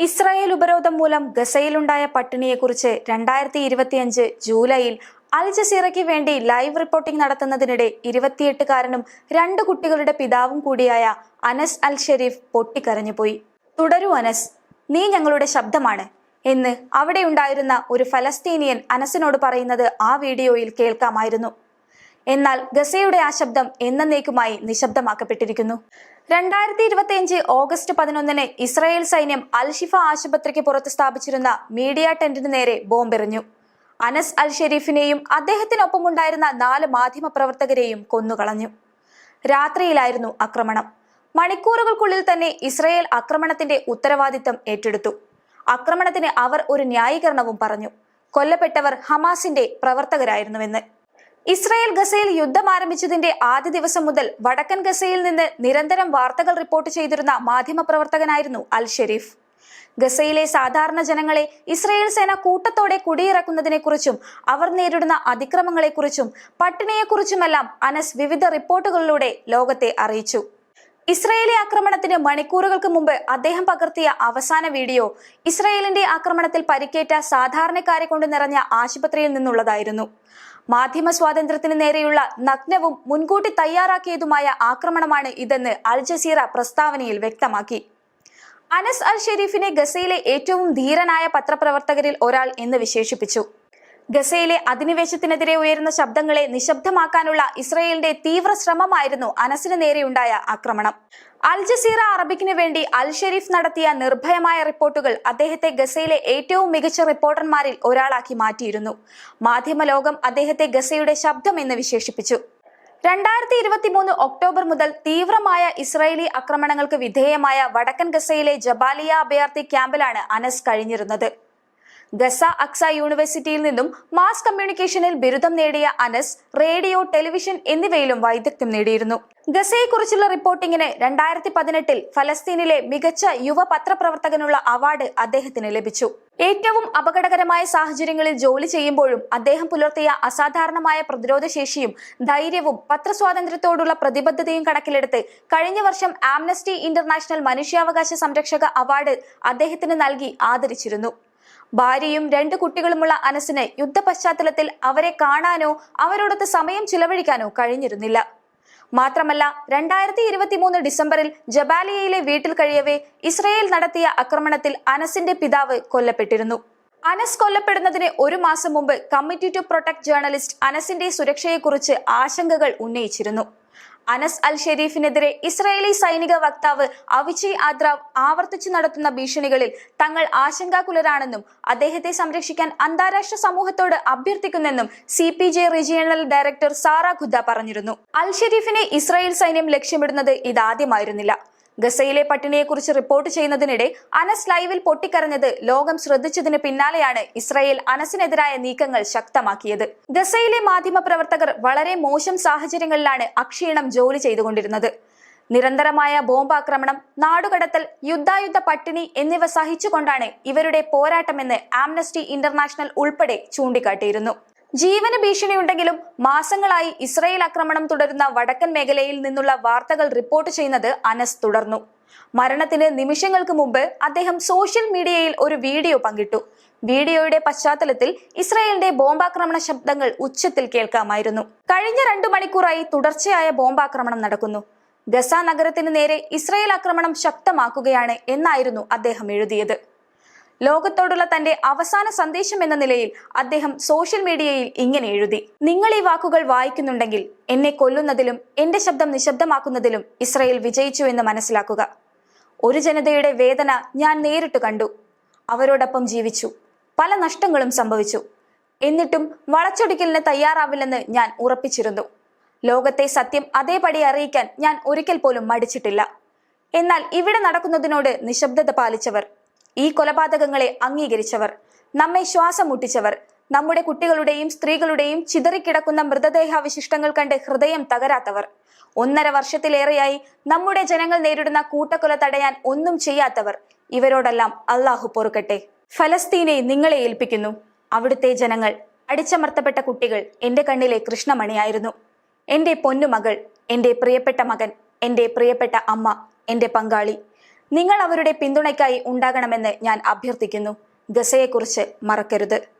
Israel ഉപരോധം മൂലം ഗസയിലുണ്ടായ പട്ടിണിയെക്കുറിച്ച് രണ്ടായിരത്തി ഇരുപത്തിയഞ്ച് ജൂലൈയിൽ അൽ ജസീറയ്ക്ക് വേണ്ടി ലൈവ് റിപ്പോർട്ടിംഗ് നടത്തുന്നതിനിടെ ഇരുപത്തിയെട്ടുകാരനും രണ്ട് കുട്ടികളുടെ പിതാവും കൂടിയായ അനസ് അൽ ഷെരീഫ് പൊട്ടിക്കരഞ്ഞുപോയി തുടരൂ അനസ് നീ ഞങ്ങളുടെ ശബ്ദമാണ് എന്ന് അവിടെയുണ്ടായിരുന്ന ഒരു ഫലസ്തീനിയൻ അനസിനോട് പറയുന്നത് ആ വീഡിയോയിൽ കേൾക്കാമായിരുന്നു. എന്നാൽ ഗസയുടെ ആ ശബ്ദം എന്നേക്കുമായി നിശബ്ദമാക്കപ്പെട്ടിരിക്കുന്നു. രണ്ടായിരത്തി ഇരുപത്തിയഞ്ച് ഓഗസ്റ്റ് പതിനൊന്നിന് ഇസ്രായേൽ സൈന്യം അൽഷിഫ ആശുപത്രിക്ക് പുറത്ത് സ്ഥാപിച്ചിരുന്ന മീഡിയ ടെന്റിന് നേരെ ബോംബെറിഞ്ഞു. അനസ് അൽ ഷെരീഫിനെയും അദ്ദേഹത്തിനൊപ്പമുണ്ടായിരുന്ന നാല് മാധ്യമ പ്രവർത്തകരെയും കൊന്നുകളഞ്ഞു. രാത്രിയിലായിരുന്നു ആക്രമണം. മണിക്കൂറുകൾക്കുള്ളിൽ തന്നെ ഇസ്രായേൽ ആക്രമണത്തിന്റെ ഉത്തരവാദിത്തം ഏറ്റെടുത്തു. ആക്രമണത്തിന് അവർ ഒരു ന്യായീകരണവും പറഞ്ഞു. കൊല്ലപ്പെട്ടവർ ഹമാസിന്റെ പ്രവർത്തകരായിരുന്നുവെന്ന്. ഇസ്രായേൽ ഗസയിൽ യുദ്ധം ആരംഭിച്ചതിന്റെ ആദ്യ ദിവസം മുതൽ വടക്കൻ ഗസയിൽ നിന്ന് നിരന്തരം വാർത്തകൾ റിപ്പോർട്ട് ചെയ്തിരുന്ന മാധ്യമപ്രവർത്തകനായിരുന്നു അൽ ഷെരീഫ്. ഗസയിലെ സാധാരണ ജനങ്ങളെ ഇസ്രായേൽ സേന കൂട്ടത്തോടെ കുടിയിറക്കുന്നതിനെക്കുറിച്ചും അവർ നേരിടുന്ന അതിക്രമങ്ങളെക്കുറിച്ചും പട്ടിണിയെക്കുറിച്ചുമെല്ലാം അനസ് വിവിധ റിപ്പോർട്ടുകളിലൂടെ ലോകത്തെ അറിയിച്ചു. ഇസ്രായേലി ആക്രമണത്തിന് മണിക്കൂറുകൾക്ക് മുമ്പ് അദ്ദേഹം പകർത്തിയ അവസാന വീഡിയോ ഇസ്രായേലിന്റെ ആക്രമണത്തിൽ പരിക്കേറ്റ സാധാരണക്കാരെ കൊണ്ട് നിറഞ്ഞ ആശുപത്രിയിൽ നിന്നുള്ളതായിരുന്നു. മാധ്യമ സ്വാതന്ത്ര്യത്തിന് നേരെയുള്ള നഗ്നവും മുൻകൂട്ടി തയ്യാറാക്കിയതുമായ ആക്രമണമാണ് ഇതെന്ന് അൽ ജസീറ പ്രസ്താവനയിൽ വ്യക്തമാക്കി. അനസ് അൽ ഷെരീഫിനെ ഗസയിലെ ഏറ്റവും ധീരനായ പത്രപ്രവർത്തകരിൽ ഒരാൾ എന്ന് വിശേഷിപ്പിച്ചു. ഗസയിലെ അധിനിവേശത്തിനെതിരെ ഉയരുന്ന ശബ്ദങ്ങളെ നിശബ്ദമാക്കാനുള്ള ഇസ്രയേലിന്റെ തീവ്ര ശ്രമമായിരുന്നു അനസിന് നേരെയുണ്ടായ ആക്രമണം. അൽ ജസീറ അറബിക്കിന് വേണ്ടി അൽ ഷെരീഫ് നടത്തിയ നിർഭയമായ റിപ്പോർട്ടുകൾ അദ്ദേഹത്തെ ഗസയിലെ ഏറ്റവും മികച്ച റിപ്പോർട്ടർമാരിൽ ഒരാളാക്കി മാറ്റിയിരുന്നു. മാധ്യമലോകം അദ്ദേഹത്തെ ഗസയുടെ ശബ്ദം എന്ന് വിശേഷിപ്പിച്ചു. രണ്ടായിരത്തി ഇരുപത്തി മൂന്ന് ഒക്ടോബർ മുതൽ തീവ്രമായ ഇസ്രായേലി ആക്രമണങ്ങൾക്ക് വിധേയമായ വടക്കൻ ഗസയിലെ ജബാലിയ അഭയാർത്ഥി ക്യാമ്പിലാണ് അനസ് കഴിഞ്ഞിരുന്നത്. ഗസ അക്സ യൂണിവേഴ്സിറ്റിയിൽ നിന്നും മാസ് കമ്മ്യൂണിക്കേഷനിൽ ബിരുദം നേടിയ അനസ് റേഡിയോ ടെലിവിഷൻ എന്നിവയിലും വൈദഗ്ധ്യം നേടിയിരുന്നു. ഗസയെക്കുറിച്ചുള്ള റിപ്പോർട്ടിങ്ങിന് രണ്ടായിരത്തി പതിനെട്ടിൽ ഫലസ്തീനിലെ മികച്ച യുവ പത്രപ്രവർത്തകനുള്ള അവാർഡ് അദ്ദേഹത്തിന് ലഭിച്ചു. ഏറ്റവും അപകടകരമായ സാഹചര്യങ്ങളിൽ ജോലി ചെയ്യുമ്പോഴും അദ്ദേഹം പുലർത്തിയ അസാധാരണമായ പ്രതിരോധശേഷിയും ധൈര്യവും പത്രസ്വാതന്ത്ര്യത്തോടുള്ള പ്രതിബദ്ധതയും കണക്കിലെടുത്ത് കഴിഞ്ഞ വർഷം ആംനസ്റ്റി ഇന്റർനാഷണൽ മനുഷ്യാവകാശ സംരക്ഷക അവാർഡ് അദ്ദേഹത്തിന് നൽകി ആദരിച്ചിരുന്നു. ഭാര്യയും രണ്ട് കുട്ടികളുമുള്ള അനസിന് യുദ്ധ പശ്ചാത്തലത്തിൽ അവരെ കാണാനോ അവരോടൊത്ത് സമയം ചിലവഴിക്കാനോ കഴിഞ്ഞിരുന്നില്ല. മാത്രമല്ല രണ്ടായിരത്തി ഇരുപത്തി മൂന്ന് ഡിസംബറിൽ ജബാലിയയിലെ വീട്ടിൽ കഴിയവേ ഇസ്രയേൽ നടത്തിയ ആക്രമണത്തിൽ അനസിന്റെ പിതാവ് കൊല്ലപ്പെട്ടിരുന്നു. അനസ് കൊല്ലപ്പെടുന്നതിന് ഒരു മാസം മുമ്പ് കമ്മിറ്റി ടു പ്രൊട്ടക്ട് ജേർണലിസ്റ്റ് അനസിന്റെ സുരക്ഷയെക്കുറിച്ച് ആശങ്കകൾ ഉന്നയിച്ചിരുന്നു. അനസ് അൽ ഷെരീഫിനെതിരെ ഇസ്രായേലി സൈനിക വക്താവ് അവിചി ആദ്രാവ് ആവർത്തിച്ചു നടത്തുന്ന ഭീഷണികളിൽ തങ്ങൾ ആശങ്കാകുലരാണെന്നും അദ്ദേഹത്തെ സംരക്ഷിക്കാൻ അന്താരാഷ്ട്ര സമൂഹത്തോട് അഭ്യർത്ഥിക്കുന്നെന്നും C P J regional director Sara Qudah പറഞ്ഞിരുന്നു. അൽ ഷെരീഫിനെ ഇസ്രായേൽ സൈന്യം ലക്ഷ്യമിടുന്നത് ഇതാദ്യമായിരുന്നില്ല. ഗസയിലെ പട്ടിണിയെക്കുറിച്ച് റിപ്പോർട്ട് ചെയ്യുന്നതിനിടെ അനസ് ലൈവിൽ പൊട്ടിക്കരഞ്ഞത് ലോകം ശ്രദ്ധിച്ചതിന് പിന്നാലെയാണ് ഇസ്രായേൽ അനസിനെതിരായ നീക്കങ്ങൾ ശക്തമാക്കിയത്. ഗസയിലെ മാധ്യമപ്രവർത്തകർ വളരെ മോശം സാഹചര്യങ്ങളിലാണ് അക്ഷീണം ജോലി ചെയ്തുകൊണ്ടിരുന്നത്. നിരന്തരമായ ബോംബാക്രമണം നാടുകടത്തൽ യുദ്ധായുദ്ധ പട്ടിണി എന്നിവ സഹിച്ചുകൊണ്ടാണ് ഇവരുടെ പോരാട്ടമെന്ന് ആംനസ്റ്റി ഇന്റർനാഷണൽ ഉൾപ്പെടെ ചൂണ്ടിക്കാട്ടിയിരുന്നു. ജീവന ഭീഷണിയുണ്ടെങ്കിലും മാസങ്ങളായി ഇസ്രയേൽ ആക്രമണം തുടരുന്ന വടക്കൻ മേഖലയിൽ നിന്നുള്ള വാർത്തകൾ റിപ്പോർട്ട് ചെയ്യുന്നത് അനസ് തുടർന്നു. മരണത്തിന് നിമിഷങ്ങൾക്ക് മുമ്പ് അദ്ദേഹം സോഷ്യൽ മീഡിയയിൽ ഒരു വീഡിയോ പങ്കിട്ടു. വീഡിയോയുടെ പശ്ചാത്തലത്തിൽ ഇസ്രായേലിന്റെ ബോംബാക്രമണ ശബ്ദങ്ങൾ ഉച്ചത്തിൽ കേൾക്കാമായിരുന്നു. കഴിഞ്ഞ രണ്ടു മണിക്കൂറായി തുടർച്ചയായ ബോംബാക്രമണം നടക്കുന്നു. ഗസ നഗരത്തിന് നേരെ ഇസ്രായേൽ ആക്രമണം ശക്തമാക്കുകയാണ് എന്നായിരുന്നു അദ്ദേഹം എഴുതിയത്. ലോകത്തോടുള്ള തന്റെ അവസാന സന്ദേശം എന്ന നിലയിൽ അദ്ദേഹം സോഷ്യൽ മീഡിയയിൽ ഇങ്ങനെ എഴുതി. നിങ്ങൾ ഈ വാക്കുകൾ വായിക്കുന്നുണ്ടെങ്കിൽ എന്നെ കൊല്ലുന്നതിലും എന്റെ ശബ്ദം നിശബ്ദമാക്കുന്നതിലും ഇസ്രയേൽ വിജയിച്ചു എന്ന് മനസ്സിലാക്കുക. ഒരു ജനതയുടെ വേദന ഞാൻ നേരിട്ട് കണ്ടു. അവരോടൊപ്പം ജീവിച്ചു. പല നഷ്ടങ്ങളും സംഭവിച്ചു. എന്നിട്ടും വളച്ചൊടിക്കലിന് തയ്യാറാവില്ലെന്ന് ഞാൻ ഉറപ്പിച്ചിരുന്നു. ലോകത്തെ സത്യം അതേപടി അറിയിക്കാൻ ഞാൻ ഒരിക്കൽ പോലും മടിച്ചിട്ടില്ല. എന്നാൽ ഇവിടെ നടക്കുന്നതിനോട് നിശബ്ദത പാലിച്ചവർ ഈ കൊലപാതകങ്ങളെ അംഗീകരിച്ചവർ നമ്മെ ശ്വാസം മുട്ടിച്ചവർ നമ്മുടെ കുട്ടികളുടെയും സ്ത്രീകളുടെയും ചിതറിക്കിടക്കുന്ന മൃതദേഹാവശിഷ്ടങ്ങൾ കണ്ട് ഹൃദയം തകരാത്തവർ. ഒന്നര വർഷത്തിലേറെയായി നമ്മുടെ ജനങ്ങൾ നേരിടുന്ന കൂട്ടക്കൊല തടയാൻ ഒന്നും ചെയ്യാത്തവർ ഇവരോടെല്ലാം അള്ളാഹു പൊറുക്കട്ടെ. ഫലസ്തീനെ നിങ്ങളെ ഏൽപ്പിക്കുന്നു. അവിടുത്തെ ജനങ്ങൾ അടിച്ചമർത്തപ്പെട്ട കുട്ടികൾ എന്റെ കണ്ണിലെ കൃഷ്ണമണിയായിരുന്നു. എന്റെ പൊന്നുമകൾ എന്റെ പ്രിയപ്പെട്ട മകൻ എന്റെ പ്രിയപ്പെട്ട അമ്മ എന്റെ പങ്കാളി. നിങ്ങൾ അവരുടെ പിന്തുണയ്ക്കായി ഉണ്ടാകണമെന്ന് ഞാൻ അഭ്യർത്ഥിക്കുന്നു. ഗസയെക്കുറിച്ച് മറക്കരുത്.